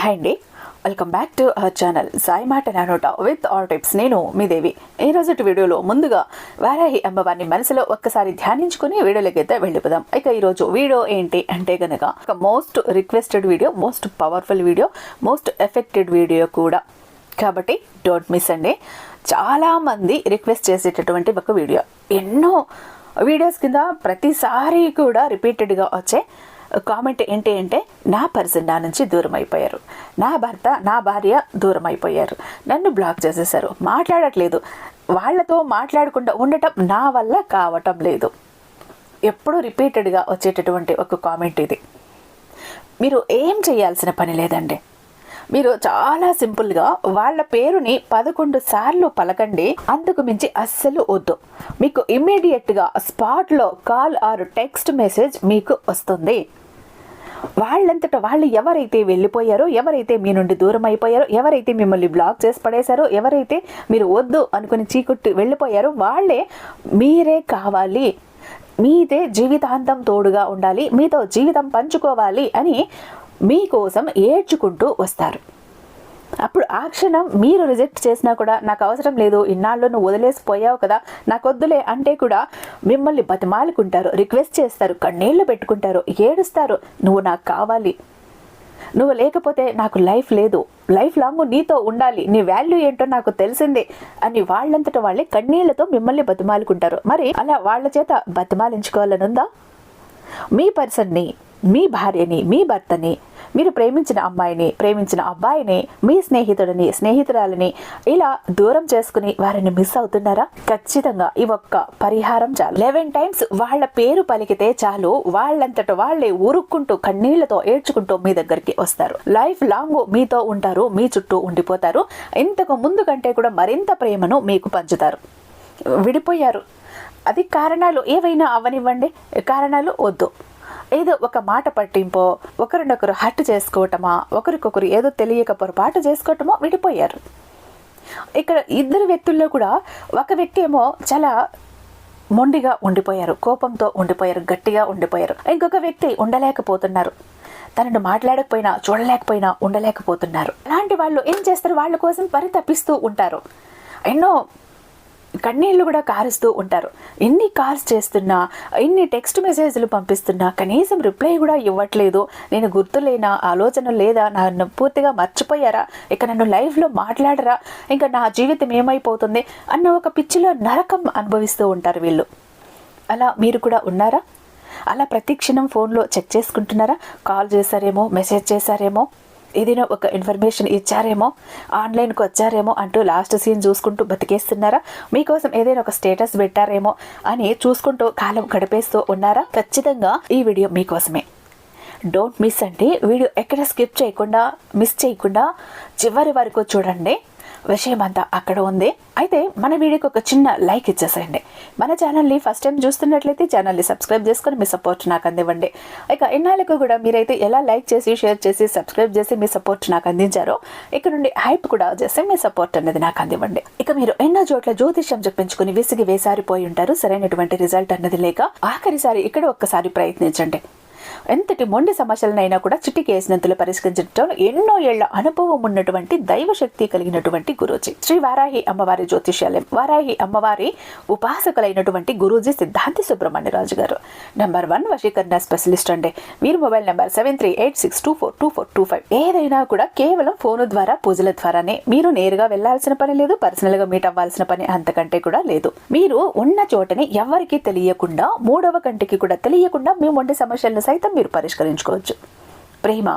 Hi అండి welcome back to our channel Sai మాట నానోట విత్ ఆల్ టిప్స్ నేను మీ దేవి. ఈ రోజు వీడియోలో ముందుగా వారాహి అమ్మవారిని మనసులో ఒక్కసారి ధ్యానించుకుని వీడియోలోకి అయితే వెళ్ళిపోదాం. ఇక ఈరోజు వీడియో ఏంటి అంటే గనక ఒక most requested video most powerful video most effected video కూడా. కాబట్టి డోంట్ మిస్ అండి చాలామంది రిక్వెస్ట్ చేసేటటువంటి ఒక వీడియో ఎన్నో వీడియోస్ కింద ప్రతిసారి కూడా రిపీటెడ్గా వచ్చే కామెంట్ ఏంటి అంటే నా పర్సన్ నా నుంచి దూరం అయిపోయారు నా భర్త నా భార్య దూరం అయిపోయారు నన్ను బ్లాక్ చేసేసారు మాట్లాడట్లేదు. వాళ్ళతో మాట్లాడకుండా ఉండటం నా వల్ల కావటం లేదు. ఎప్పుడూ రిపీటెడ్గా వచ్చేటటువంటి ఒక కామెంట్ ఇది. మీరు ఏం చేయాల్సిన పని లేదండి. మీరు చాలా సింపుల్గా వాళ్ళ పేరుని పదకొండు సార్లు పలకండి. అందుకు మించి అస్సలు వద్దు. మీకు ఇమ్మీడియట్గా స్పాట్లో కాల్ ఆర్ టెక్స్ట్ మెసేజ్ మీకు వస్తుంది. వాళ్ళంతట వాళ్ళు ఎవరైతే వెళ్ళిపోయారో ఎవరైతే మీ నుండి దూరం అయిపోయారో ఎవరైతే మిమ్మల్ని బ్లాక్ చేసి పడేశారో ఎవరైతే మీరు వద్దు అనుకుని చీకుట్టి వెళ్ళిపోయారో వాళ్ళే మీరే కావాలి. మీదే జీవితాంతం తోడుగా ఉండాలి. మీతో జీవితం పంచుకోవాలి అని మీకోసం ఏడ్చుకుంటూ వస్తారు. అప్పుడు ఆ క్షణం మీరు రిజెక్ట్ చేసినా కూడా నాకు అవసరం లేదు ఇన్నాళ్ళు నువ్వు వదిలేసిపోయావు కదా నాకు వద్దులే అంటే కూడా మిమ్మల్ని బతిమాలుకుంటారు రిక్వెస్ట్ చేస్తారు కన్నీళ్ళు పెట్టుకుంటారు ఏడుస్తారు నువ్వు నాకు కావాలి. నువ్వు లేకపోతే నాకు లైఫ్ లేదు లైఫ్ లాంగ్ నీతో ఉండాలి నీ వాల్యూ ఏంటో నాకు తెలిసిందే అని వాళ్ళంతట వాళ్ళే కన్నీళ్ళతో మిమ్మల్ని బతిమాలుకుంటారు. మరి అలా వాళ్ళ చేత బతిమాలించుకోవాలనుందా? మీ పర్సన్ని మీ భార్యని మీ భర్తని మీరు ప్రేమించిన అమ్మాయిని ప్రేమించిన అబ్బాయిని మీ స్నేహితుడిని స్నేహితురాలని ఇలా దూరం చేసుకుని వారిని మిస్ అవుతున్నారా? ఖచ్చితంగా ఈ ఒక్క పరిహారం చాలు. లెవెన్ టైమ్స్ వాళ్ళ పేరు పలికితే చాలు. వాళ్ళంతట వాళ్ళే ఊరుక్కుంటూ కన్నీళ్ళతో ఏడ్చుకుంటూ మీ దగ్గరికి వస్తారు. లైఫ్ లాంగ్ మీతో ఉంటారు మీ చుట్టూ ఉండిపోతారు. ఇంతకు ముందు కంటే కూడా మరింత ప్రేమను మీకు పంచుతారు. విడిపోయారు. అది కారణాలు ఏవైనా అవనివ్వండి. కారణాలు వద్దు. ఏదో ఒక మాట పట్టింపో ఒకరినొకరు హట్ చేసుకోవటమా ఒకరికొకరు ఏదో తెలియక పొరపాటు చేసుకోవటమో విడిపోయారు. ఇక్కడ ఇద్దరు వ్యక్తుల్లో కూడా ఒక వ్యక్తి ఏమో చాలా మొండిగా ఉండిపోయారు కోపంతో ఉండిపోయారు గట్టిగా ఉండిపోయారు. ఇంకొక వ్యక్తి ఉండలేకపోతున్నారు. తనను మాట్లాడకపోయినా చూడలేకపోయినా ఉండలేకపోతున్నారు. అలాంటి వాళ్ళు ఏం చేస్తారు? వాళ్ళ కోసం పరితపిస్తూ ఉంటారు. ఎన్నో కన్నీళ్ళు కూడా కారుస్తూ ఉంటారు. ఎన్ని కాల్స్ చేస్తున్నా ఎన్ని టెక్స్ట్ మెసేజ్లు పంపిస్తున్నా కనీసం రిప్లై కూడా ఇవ్వట్లేదు. నేను గుర్తులేనా ఆలోచన లేదా నన్ను పూర్తిగా మర్చిపోయారా ఇక నన్ను లైఫ్లో మాట్లాడరా ఇంకా నా జీవితం ఏమైపోతుంది అన్న ఒక పిచ్చిలో నరకం అనుభవిస్తూ ఉంటారు వీళ్ళు. అలా మీరు కూడా ఉన్నారా? అలా ప్రతి క్షణం ఫోన్లో చెక్ చేసుకుంటున్నారా? కాల్ చేశారేమో మెసేజ్ చేశారేమో? ఏదైనా ఒక ఇన్ఫర్మేషన్ ఇచ్చారేమో ఆన్లైన్కి వచ్చారేమో అంటూ లాస్ట్ సీన్ చూసుకుంటూ బతికేస్తున్నారా? మీకోసం ఏదైనా ఒక స్టేటస్ పెట్టారేమో అని చూసుకుంటూ కాలం గడిపేస్తూ ఉన్నారా? ఖచ్చితంగా ఈ వీడియో మీకోసమే. డోంట్ మిస్ అండి. వీడియో ఎక్కడ స్కిప్ చేయకుండా మిస్ చేయకుండా చివరి వరకు చూడండి. విషయం అంతా అక్కడ ఉంది. అయితే మన వీడియోకి ఒక చిన్న లైక్ ఇచ్చేసేయండి. మన ఛానల్ని ఫస్ట్ టైం చూస్తున్నట్లయితే ఛానల్ని సబ్స్క్రైబ్ చేసుకొని మీ సపోర్ట్ నాకు అందివ్వండి. ఇక ఇన్నాళ్ళకు కూడా మీరైతే ఎలా లైక్ చేసి షేర్ చేసి సబ్స్క్రైబ్ చేసి మీ సపోర్ట్ నాకు అందించారో ఇక్కడ నుండి హైప్ కూడా చేసి మీ సపోర్ట్ అనేది నాకు అందివ్వండి. ఇక మీరు ఎన్నో చోట్ల జ్యోతిష్యం చెప్పించుకుని విసిగి వేసారిపోయి ఉంటారు. సరైనటువంటి రిజల్ట్ అన్నది లేక ఆఖరిసారి ఇక్కడ ఒక్కసారి ప్రయత్నించండి. ఎంతటి మొండి సమస్యలనైనా కూడా చిటికేసినంతలో పరిష్కరించడంలో ఎన్నో ఏళ్ళ అనుభవం ఉన్నటువంటి దైవశక్తి కలిగినటువంటి గురూజీ. శ్రీ వారాహి అమ్మవారి జ్యోతిష్యాలయం. వారాహి అమ్మవారి ఉపాసకులైనటువంటి గురూజీ సిద్ధాంతి సుబ్రహ్మణ్యరాజు గారు. నెంబర్ వన్ వశీకరణ స్పెషలిస్ట్ అండి. వీరి mobile number seven three eight six two four two four two five ఏదైనా కూడా కేవలం ఫోను ద్వారా పూజల ద్వారానే మీరు నేరుగా వెళ్ళాల్సిన పని లేదు పర్సనల్గా మీట్ అవ్వాల్సిన పని అంతకంటే కూడా లేదు. మీరు ఉన్న చోటని ఎవరికి తెలియకుండా మూడవ కంటికి కూడా తెలియకుండా మీ మొండి సమస్యలను సైతం మీరు పరిష్కరించుకోవచ్చు. ప్రేమ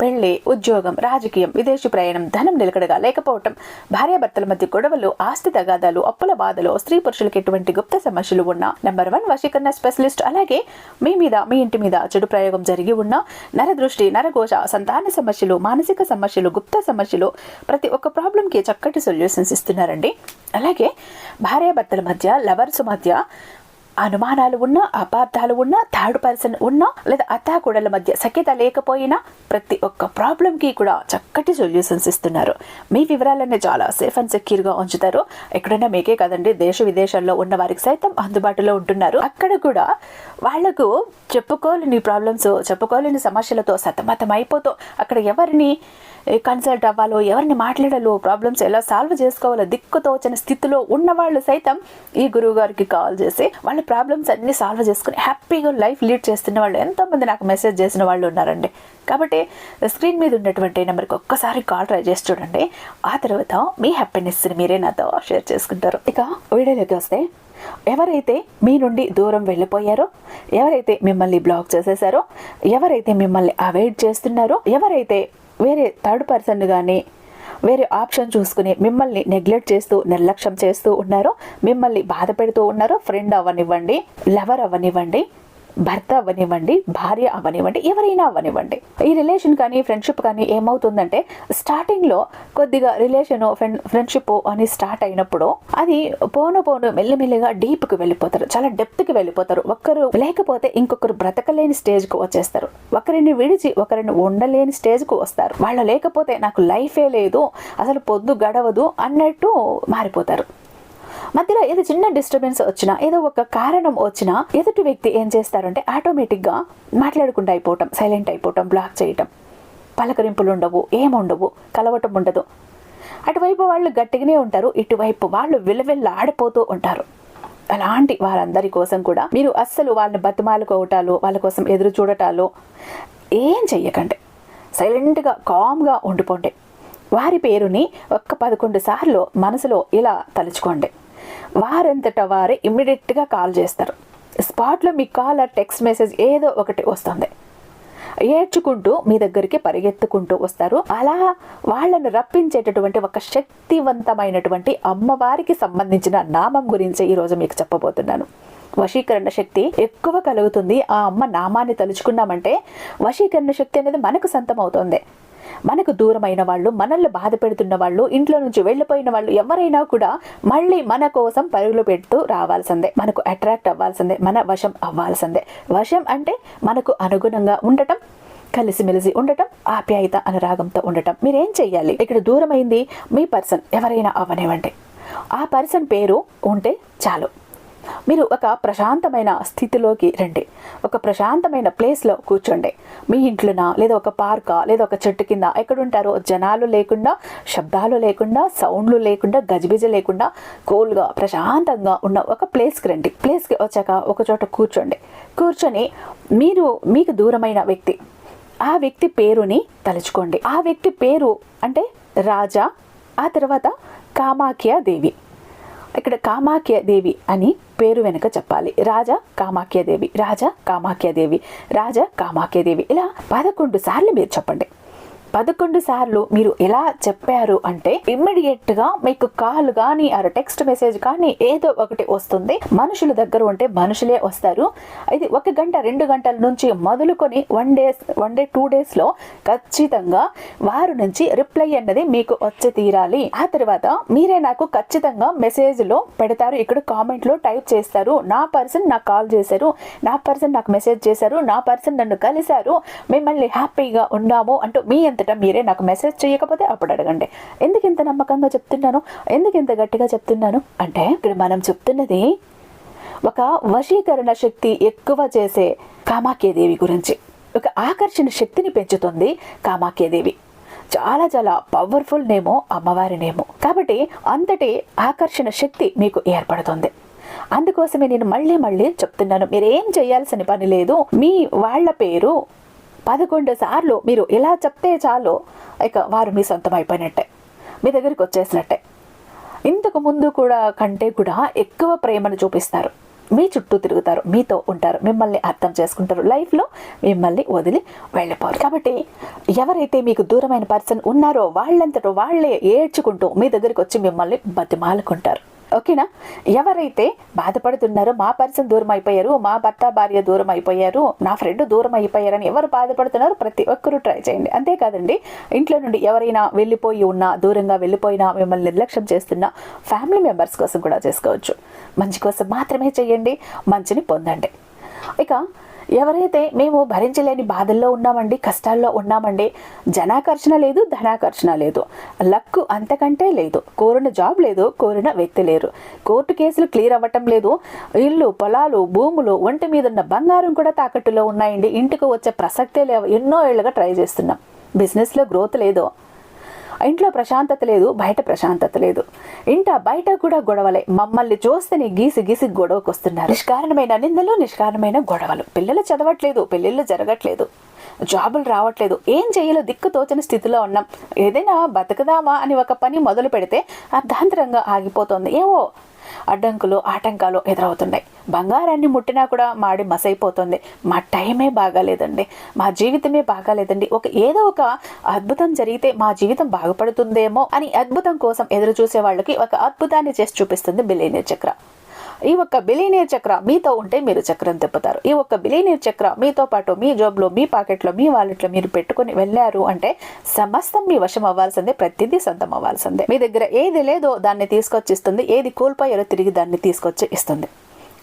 పెళ్ళి ఉద్యోగం రాజకీయం విదేశీ ప్రయాణం ధనం నిలకడగా లేకపోవటం భార్యాభర్తల మధ్య గొడవలు ఆస్తి తగాదాలు అప్పుల బాధలు స్త్రీ పురుషులకి ఎటువంటి గుప్త సమస్యలు ఉన్న నెంబర్ వన్ వశీకరణ స్పెషలిస్ట్ అలాగే మీ మీద మీ ఇంటి మీద చెడు ప్రయోగం జరిగి ఉన్న నరదృష్టి నరఘోష సంతాన సమస్యలు మానసిక సమస్యలు గుప్త సమస్యలు ప్రతి ఒక్క ప్రాబ్లంకి చక్కటి సొల్యూషన్స్ ఇస్తున్నారండి. అలాగే భార్యాభర్తల మధ్య లవర్స్ మధ్య అనుమానాలు ఉన్నా అపార్థాలు ఉన్నా థర్డ్ పర్సన్ ఉన్నా లేదా అత్తాకోడల మధ్య సఖ్యత లేకపోయినా ప్రతి ఒక్క ప్రాబ్లంకి కూడా చక్కటి సొల్యూషన్స్ ఇస్తున్నారు. మీ వివరాలన్నీ చాలా సేఫ్ అండ్ సెక్యూర్గా ఉంచుతారు. ఎక్కడైనా మీకే కదండి దేశ విదేశాల్లో ఉన్న వారికి సైతం అందుబాటులో ఉంటున్నారు. అక్కడ కూడా వాళ్ళకు చెప్పుకోలేని ప్రాబ్లమ్స్ చెప్పుకోలేని సమస్యలతో సతమతం అయిపోతూ అక్కడ ఎవరిని కన్సల్ట్ అవ్వాలో ఎవరిని మాట్లాడాలో ప్రాబ్లమ్స్ ఎలా సాల్వ్ చేసుకోవాలో దిక్కుతోచని స్థితిలో ఉన్న వాళ్ళు సైతం ఈ గురువు గారికి కాల్ చేసి వాళ్ళ ప్రాబ్లమ్స్ అన్ని సాల్వ్ చేసుకుని హ్యాపీగా లైఫ్ లీడ్ చేస్తున్న వాళ్ళు ఎంతోమంది నాకు మెసేజ్ చేసిన వాళ్ళు ఉన్నారండి. కాబట్టి స్క్రీన్ మీద ఉన్నటువంటి నెంబర్కి ఒక్కసారి కాల్ ట్రై చేసి చూడండి. ఆ తర్వాత మీ హ్యాపీనెస్ని మీరే నాతో షేర్ చేసుకుంటారు. ఇక వీడియోలోకి వస్తే ఎవరైతే మీ నుండి దూరం వెళ్ళిపోయారో ఎవరైతే మిమ్మల్ని బ్లాక్ చేసేసారో ఎవరైతే మిమ్మల్ని అవాయిడ్ చేస్తున్నారో ఎవరైతే వేరే థర్డ్ పర్సన్ కానీ వేరే ఆప్షన్ చూసుకుని మిమ్మల్ని నెగ్లెక్ట్ చేస్తూ నిర్లక్ష్యం చేస్తూ ఉన్నారో. మిమ్మల్ని బాధ పెడుతూ ఉన్నారో. ఫ్రెండ్ అవ్వనివ్వండి లవర్ అవ్వనివ్వండి. భర్త అవ్వనివ్వండి భార్య అవ్వనివ్వండి ఎవరైనా అవ్వనివ్వండి ఈ రిలేషన్ కానీ ఫ్రెండ్షిప్ కానీ ఏమవుతుందంటే స్టార్టింగ్లో కొద్దిగా రిలేషన్ ఫ్రెండ్షిప్ అని స్టార్ట్ అయినప్పుడు అది పోను పోను మెల్లిమెల్లిగా డీప్కి వెళ్ళిపోతారు. చాలా డెప్త్కి వెళ్ళిపోతారు. ఒక్కరు లేకపోతే ఇంకొకరు బ్రతకలేని స్టేజ్కి వచ్చేస్తారు. ఒకరిని విడిచి ఒకరిని ఉండలేని స్టేజ్కు వస్తారు. వాళ్ళు లేకపోతే నాకు లైఫే లేదు అసలు పొద్దు గడవదు అన్నట్టు మారిపోతారు. మధ్యలో ఏదో చిన్న డిస్టర్బెన్స్ వచ్చినా ఏదో ఒక కారణం వచ్చినా ఎదుటి వ్యక్తి ఏం చేస్తారంటే ఆటోమేటిక్గా మాట్లాడకుండా అయిపోవటం సైలెంట్ అయిపోవటం బ్లాక్ చేయటం. పలకరింపులు ఉండవు ఏముండవు కలవటం ఉండదు. అటువైపు వాళ్ళు గట్టిగానే ఉంటారు ఇటువైపు వాళ్ళు విలవిల్ల ఆడిపోతూ ఉంటారు. అలాంటి వారందరి కోసం కూడా మీరు అస్సలు వాళ్ళని బతిమాలుకోవటాలు వాళ్ళ కోసం ఎదురు చూడటాలు ఏం చెయ్యకండి. సైలెంట్గా కామ్గా ఉండిపోండి. వారి పేరుని ఒక్క పదకొండు సార్లు మనసులో ఇలా తలుచుకోండి. వారంతట వారే ఇమ్మీడియట్గా కాల్ చేస్తారు. స్పాట్లో మీ కాల్ టెక్స్ట్ మెసేజ్ ఏదో ఒకటి వస్తుంది. ఏడ్చుకుంటూ మీ దగ్గరికి పరిగెత్తుకుంటూ వస్తారు. అలా వాళ్ళను రప్పించేటటువంటి ఒక శక్తివంతమైనటువంటి అమ్మవారికి సంబంధించిన నామం గురించి ఈరోజు మీకు చెప్పబోతున్నాను. వశీకరణ శక్తి ఎక్కువ కలుగుతుంది. ఆ అమ్మ నామాన్ని తలుచుకున్నామంటే వశీకరణ శక్తి అనేది మనకు సొంతం అవుతుంది మనకు దూరమైన వాళ్ళు మనల్ని బాధ పెడుతున్న వాళ్ళు ఇంట్లో నుంచి వెళ్ళిపోయిన వాళ్ళు ఎవరైనా కూడా మళ్ళీ మన కోసం పరుగులు పెడుతూ రావాల్సిందే. మనకు అట్రాక్ట్ అవ్వాల్సిందే మన వశం అవ్వాల్సిందే. వశం అంటే మనకు అనుగుణంగా ఉండటం కలిసిమెలిసి ఉండటం ఆప్యాయత అనురాగంతో ఉండటం. మీరేం చెయ్యాలి? ఇక్కడ దూరమైంది మీ పర్సన్ ఎవరైనా అవనివ్వండి ఆ పర్సన్ పేరు ఉంటే చాలు. మీరు ఒక ప్రశాంతమైన స్థితిలోకి రండి. ఒక ప్రశాంతమైన ప్లేస్లో కూర్చోండి. మీ ఇంట్లోనా లేదా ఒక పార్కా లేదా ఒక చెట్టు కింద ఎక్కడుంటారో జనాలు లేకుండా శబ్దాలు లేకుండా సౌండ్లు లేకుండా గజిబిజ లేకుండా కూల్గా ప్రశాంతంగా ఉన్న ఒక ప్లేస్కి రండి. ప్లేస్కి వచ్చాక ఒక చోట కూర్చోండి. కూర్చొని మీరు మీకు దూరమైన వ్యక్తి ఆ వ్యక్తి పేరుని తలుచుకోండి. ఆ వ్యక్తి పేరు అంటే రాజా ఆ తర్వాత కామాఖ్య దేవి. ఇక్కడ కామాఖ్య దేవి అని పేరు వెనుక చెప్పాలి. రాజా కామాఖ్య దేవి రాజా కామాఖ్యదేవి రాజా కామాఖ్యదేవి. ఇలా పదకొండు సార్లు మీరు చెప్పండి. పదకొండు సార్లు మీరు ఎలా చెప్పారు అంటే ఇమ్మీడియట్గా మీకు కాల్ కానీ ఆ టెక్స్ట్ మెసేజ్ కానీ ఏదో ఒకటి వస్తుంది. మనుషుల దగ్గర ఉంటే మనుషులే వస్తారు. ఇది ఒక గంట రెండు గంటల నుంచి మొదలుకొని one days one day two డేస్లో ఖచ్చితంగా వారు నుంచి రిప్లై అన్నది మీకు వచ్చి తీరాలి. ఆ తర్వాత మీరే నాకు ఖచ్చితంగా మెసేజ్లో పెడతారు. ఇక్కడ కామెంట్లో టైప్ చేస్తారు. నా పర్సన్ నాకు కాల్ చేశారు. నా పర్సన్ నాకు మెసేజ్ చేశారు. నా పర్సన్ నన్ను కలిశారు. మిమ్మల్ని హ్యాపీగా ఉన్నాము అంటూ మీ ఎంత అంతటా మీరే నాకు మెసేజ్ చేయకపోతే అప్పుడు అడగండి. ఎందుకు ఇంత నమ్మకంగా చెప్తున్నాను? ఎందుకు ఇంత గట్టిగా చెప్తున్నాను? అంటే ఇక్కడ మనం చెప్తున్నది ఒక వశీకరణ శక్తి ఎక్కువ చేసే కామాఖ్యదేవి గురించి. ఒక ఆకర్షణ శక్తిని పెంచుతుంది కామాఖ్యదేవి. చాలా చాలా పవర్ఫుల్ నేమో అమ్మవారి నేమో. కాబట్టి అంతటి ఆకర్షణ శక్తి మీకు ఏర్పడుతుంది. అందుకోసమే నేను మళ్ళీ మళ్ళీ చెప్తున్నాను. మీరేం చేయాల్సిన పని లేదు. మీ వాళ్ళ పేరు పదకొండు సార్లు మీరు ఇలా చెప్తే చాలు. ఇక వారు మీ సొంతం అయిపోయినట్టే. మీ దగ్గరికి వచ్చేసినట్టే. ఇంతకు ముందు కూడా కంటే కూడా ఎక్కువ ప్రేమను చూపిస్తారు. మీ చుట్టూ తిరుగుతారు. మీతో ఉంటారు. మిమ్మల్ని అర్థం చేసుకుంటారు. లైఫ్లో మిమ్మల్ని వదిలి వెళ్ళిపోరు. కాబట్టి ఎవరైతే మీకు దూరమైన పర్సన్ ఉన్నారో వాళ్ళంతటో వాళ్ళే ఏడ్చుకుంటూ మీ దగ్గరికి వచ్చి మిమ్మల్ని బతిమాలుకుంటారు. ఓకేనా? ఎవరైతే బాధపడుతున్నారో మా పర్సన్ దూరం అయిపోయారు మా భర్త భార్య దూరం అయిపోయారు నా ఫ్రెండ్ దూరం అయిపోయారని ఎవరు బాధపడుతున్నారో ప్రతి ఒక్కరూ ట్రై చేయండి. అంతేకాదండి ఇంట్లో నుండి ఎవరైనా వెళ్ళిపోయి ఉన్నా దూరంగా వెళ్ళిపోయినా మిమ్మల్ని నిర్లక్ష్యం చేస్తున్న ఫ్యామిలీ మెంబర్స్ కోసం కూడా చేసుకోవచ్చు. మంచి కోసం మాత్రమే చేయండి మంచిని పొందండి. ఇక ఎవరైతే మేము భరించలేని బాధల్లో ఉన్నామండి కష్టాల్లో ఉన్నామండి జనాకర్షణ లేదు ధనాకర్షణ లేదు. లక్ అంతకంటే లేదు. కోరిన జాబ్ లేదు కోరిన వ్యక్తి లేరు. కోర్టు కేసులు క్లియర్ అవ్వటం లేదు. ఇల్లు పొలాలు భూములు ఒంటి మీద ఉన్న బంగారం కూడా తాకట్టులో ఉన్నాయండి. ఇంటికి వచ్చే ప్రసక్తే లేవు. ఎన్నో ఏళ్ళుగా ట్రై చేస్తున్నాం. బిజినెస్లో గ్రోత్ లేదు. ఇంట్లో ప్రశాంతత లేదు బయట ప్రశాంతత లేదు. ఇంట బయట కూడా గొడవలే. మమ్మల్ని చూస్తేనే గీసి గీసి గొడవకు వస్తున్నారు. నిష్కారణమైన నిందలు నిష్కారణమైన గొడవలు. పిల్లలు చదవట్లేదు పెళ్ళిళ్ళు జరగట్లేదు. జాబులు రావట్లేదు. ఏం చేయాలో దిక్కు తోచని స్థితిలో ఉన్నాం. ఏదైనా బతకదామా అని ఒక పని మొదలు పెడితే అర్ధాంతరంగా ఆగిపోతుంది. ఏవో అడ్డంకులు ఆటంకాలు ఎదురవుతున్నాయి. బంగారాన్ని ముట్టినా కూడా మాడి మసైపోతుంది. మా టైమే బాగాలేదండి. మా జీవితమే బాగాలేదండి. ఒక ఏదో ఒక అద్భుతం జరిగితే మా జీవితం బాగుపడుతుందేమో అని అద్భుతం కోసం ఎదురు చూసే వాళ్ళకి ఒక అద్భుతాన్ని చేసి చూపిస్తుంది బిలేనియర్ చక్ర. ఈ ఒక్క బిలీనియర్ చక్ర మీతో ఉంటే మీరు చక్రం తిప్పుతారు. ఈ ఒక్క బిలీనియర్ చక్ర మీతో పాటు మీ జాబ్లో మీ పాకెట్లో మీ వాలెట్లో మీరు పెట్టుకుని వెళ్ళారు అంటే సమస్తం మీ వశం అవ్వాల్సిందే ప్రతిదీ సొంతం అవ్వాల్సిందే. మీ దగ్గర ఏది లేదో దాన్ని తీసుకొచ్చి ఇస్తుంది ఏది కోల్పోయారో తిరిగి దాన్ని తీసుకొచ్చి ఇస్తుంది.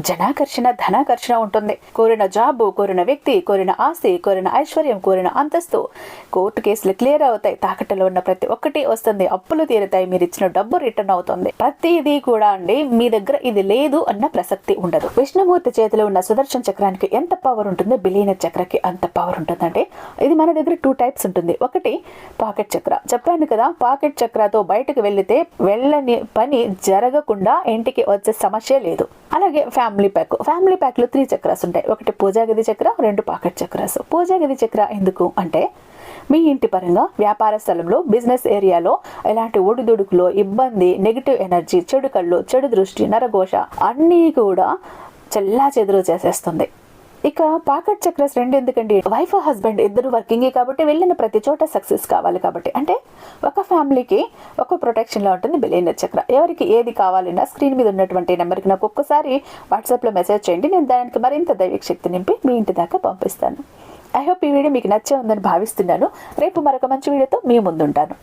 జనాకర్షణ ధనాకర్షణ ఉంటుంది. కోరిన జాబు కోరిన వ్యక్తి కోరిన ఆస్తి కోరిన ఐశ్వర్యం కోరిన అంతస్తు. కోర్టు కేసులు క్లియర్ అవుతాయి. తాకట్టులో ఉన్న ప్రతి ఒక్కటి వస్తుంది. అప్పులు తీరుతాయి. మీరు ఇచ్చిన డబ్బు రిటర్న్ అవుతుంది. ప్రతిదీ కూడా అండి మీ దగ్గర ఇది లేదు అన్న ప్రసక్తి ఉండదు. విష్ణుమూర్తి చేతిలో ఉన్న సుదర్శన చక్రానికి ఎంత పవర్ ఉంటుందో బిలీన చక్రకి అంత పవర్ ఉంటుందంటే ఇది మన దగ్గర టూ టైప్స్ ఉంటుంది. ఒకటి పాకెట్ చక్ర. చెప్పాను కదా పాకెట్ చక్రతో బయటకు వెళ్తే వెళ్ళని పని జరగకుండా ఇంటికి వచ్చే సమస్య లేదు. అలాగే ఫ్యామిలీ ప్యాక్ ఫ్యామిలీ ప్యాక్లో త్రీ చక్రాస్ ఉంటాయి. ఒకటి పూజా గది చక్ర రెండు పాకెట్ చక్రాస్. పూజా గది చక్ర ఎందుకు అంటే మీ ఇంటి పరంగా వ్యాపార స్థలంలో బిజినెస్ ఏరియాలో ఎలాంటి ఒడిదుడుకులో ఇబ్బంది నెగిటివ్ ఎనర్జీ చెడు కళ్ళు చెడు దృష్టి నరఘోష అన్నీ కూడా చెల్లా చెదురు చేసేస్తుంది. ఇక పాకెట్ చక్రస్ రెండు ఎందుకండి? వైఫ్ హస్బెండ్ ఇద్దరు వర్కింగ్ కాబట్టి వెళ్ళిన ప్రతి చోట సక్సెస్ కావాలి కాబట్టి. అంటే ఒక ఫ్యామిలీకి ఒక ప్రొటెక్షన్లో ఉంటుంది బిలియనర్ చక్ర. ఎవరికి ఏది కావాలన్నా స్క్రీన్ మీద ఉన్నటువంటి నెంబర్కి నాకు ఒక్కసారి వాట్సాప్లో మెసేజ్ చేయండి. నేను దానికి మరింత దైవిక శక్తి నింపి మీ ఇంటి దాకా పంపిస్తాను. ఐ హోప్ ఈ వీడియో మీకు నచ్చే ఉందని భావిస్తున్నాను. రేపు మరొక మంచి వీడియోతో మీ ముందుంటాను.